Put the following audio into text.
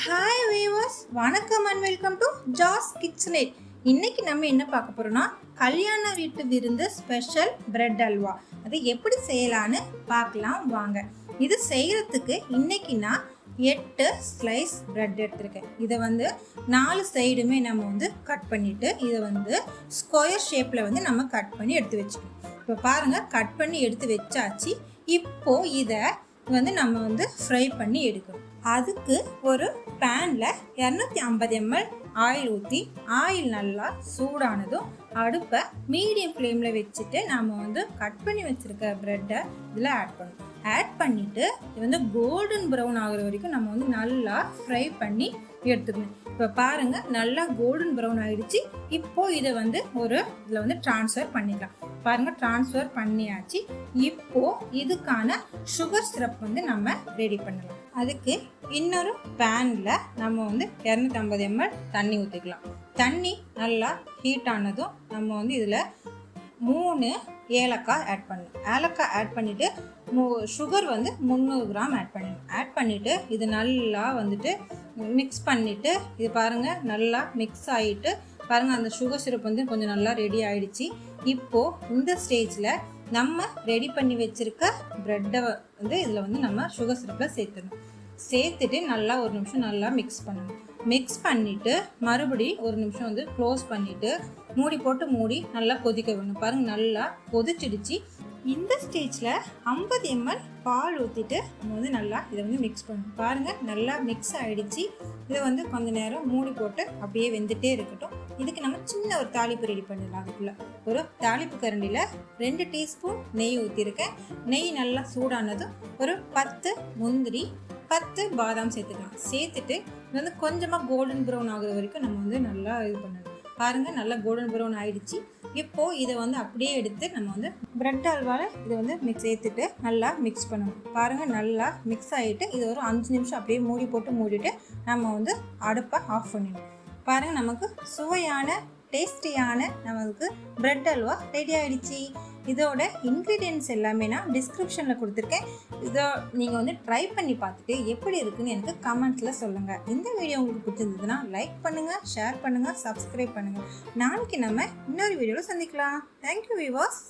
Hi viewers வணக்கம் and welcome to Jas kitchenette இன்னைக்கு நம்ம என்ன பார்க்க போகிறோம்னா கல்யாண வீட்டு விருந்து ஸ்பெஷல் பிரெட் அல்வா. அது எப்படி செய்யலான்னு பார்க்கலாம் வாங்க. இது செய்கிறதுக்கு இன்னைக்கு நான் எட்டு ஸ்லைஸ் பிரெட் எடுத்திருக்கேன். இதை வந்து நாலு சைடுமே நம்ம வந்து கட் பண்ணிவிட்டு இதை வந்து ஸ்கொயர் ஷேப்பில் வந்து நம்ம கட் பண்ணி எடுத்து வச்சுக்கணும். இப்போ பாருங்கள் கட் பண்ணி எடுத்து வச்சாச்சு. இப்போ இதை வந்து நம்ம வந்து ஃப்ரை பண்ணி எடுக்கணும். அதுக்கு ஒரு பேனில் இரநூத்தி ஐம்பது எம்எல் ஆயில் ஊற்றி ஆயில் நல்லா சூடானதும் அடுப்பை மீடியம் ஃப்ளேமில் வச்சுட்டு நாம் வந்து கட் பண்ணி வச்சுருக்க ப்ரெட்டை இதில் ஆட் பண்ணணும். ஆட் பண்ணிவிட்டு இது வந்து கோல்டன் ப்ரௌன் ஆகிற வரைக்கும் நம்ம வந்து நல்லா ஃப்ரை பண்ணி எடுத்துக்கணும். இப்போ பாருங்கள் நல்லா கோல்டன் ப்ரௌன் ஆகிடுச்சு இப்போது இதை வந்து ஒரு இதில் வந்து ட்ரான்ஸ்ஃபர் பண்ணிக்கலாம். பாருங்கள் ட்ரான்ஸ்ஃபர் பண்ணியாச்சு. இப்போது இதுக்கான சுகர் சிரப் வந்து நம்ம ரெடி பண்ணலாம். அதுக்கு இன்னொரு பேனில் நம்ம வந்து இரநூத்தம்பது எம்எல் தண்ணி ஊற்றிக்கலாம் தண்ணி நல்லா ஹீட் ஆனதும் நம்ம வந்து இதில் மூணு ஏலக்காய் ஆட் பண்ணணும் ஏலக்காய் ஆட் பண்ணிவிட்டு மு சுகர் வந்து முந்நூறு கிராம் ஆட் பண்ணணும் ஆட் பண்ணிவிட்டு இது நல்லா வந்துட்டு மிக்ஸ் பண்ணிவிட்டு இது பாருங்கள் நல்லா மிக்ஸ் ஆகிட்டு பாருங்கள் அந்த சுகர் சிரப் வந்து கொஞ்சம் நல்லா ரெடி ஆகிடுச்சு இப்போது இந்த ஸ்டேஜில் நம்ம ரெடி பண்ணி வச்சுருக்க ப்ரெட்டை வந்து இதில் வந்து நம்ம சுகர் சிரப்பில் சேர்த்துடணும். சேர்த்துட்டு நல்லா ஒரு நிமிஷம் நல்லா மிக்ஸ் பண்ணணும். மிக்ஸ் பண்ணிவிட்டு மறுபடி ஒரு நிமிஷம் வந்து க்ளோஸ் பண்ணிவிட்டு மூடி போட்டு மூடி நல்லா கொதிக்க வேணும் பாருங்கள் நல்லா கொதிச்சிடுச்சு. இந்த ஸ்டேஜில் ஐம்பது எம்எல் பால் ஊற்றிட்டு நம்ம வந்து நல்லா இதை வந்து மிக்ஸ் பண்ணணும். பாருங்கள் நல்லா மிக்ஸ் ஆகிடுச்சு இதை வந்து கொஞ்ச நேரம் மூடி போட்டு அப்படியே வெந்துகிட்டே இருக்கட்டும். இதுக்கு நம்ம சின்ன ஒரு தாளிப்பு ரெடி பண்ணிடலாம் அதுக்குள்ளே. ஒரு தாளிப்பு கரண்டியில் ரெண்டு டீஸ்பூன் நெய் ஊற்றிருக்கேன் நெய் நல்லா சூடானதும் ஒரு பத்து முந்திரி பத்து பாதாம் சேர்த்துக்கலாம். சேர்த்துட்டு இது வந்து கொஞ்சமாக கோல்டன் ப்ரௌன் ஆகுற வரைக்கும் நம்ம வந்து நல்லா இது பண்ணணும். பாருங்கள் நல்லா கோல்டன் ப்ரௌன் ஆகிடுச்சு இப்போது இதை வந்து அப்படியே எடுத்து நம்ம வந்து ப்ரெட் அல்வாவில் இதை வந்து மிக்ஸ் சேர்த்துட்டு நல்லா மிக்ஸ் பண்ணணும். பாருங்கள் நல்லா மிக்ஸ் ஆகிட்டு இது ஒரு அஞ்சு நிமிஷம் அப்படியே மூடி போட்டு மூடிட்டு நம்ம வந்து அடுப்பை ஆஃப் பண்ணிடணும். பாருங்கள் நமக்கு சுவையான டேஸ்டியான நமக்கு ப்ரெட் அல்வா ரெடி ஆகிடுச்சி இதோட இன்க்ரீடியன்ஸ் எல்லாமே நான் டிஸ்கிரிப்ஷனில் கொடுத்துருக்கேன். இதோ நீங்கள் வந்து ட்ரை பண்ணி பார்த்துட்டு எப்படி இருக்குன்னு எனக்கு கமெண்ட்ஸில் சொல்லுங்கள் இந்த வீடியோ உங்களுக்கு பிடிச்சிருந்ததுன்னா லைக் பண்ணுங்கள் ஷேர் பண்ணுங்கள் சப்ஸ்கிரைப் பண்ணுங்கள் நாளைக்கு நம்ம இன்னொரு வீடியோவில் சந்திக்கலாம். தேங்க்யூ விவாஸ்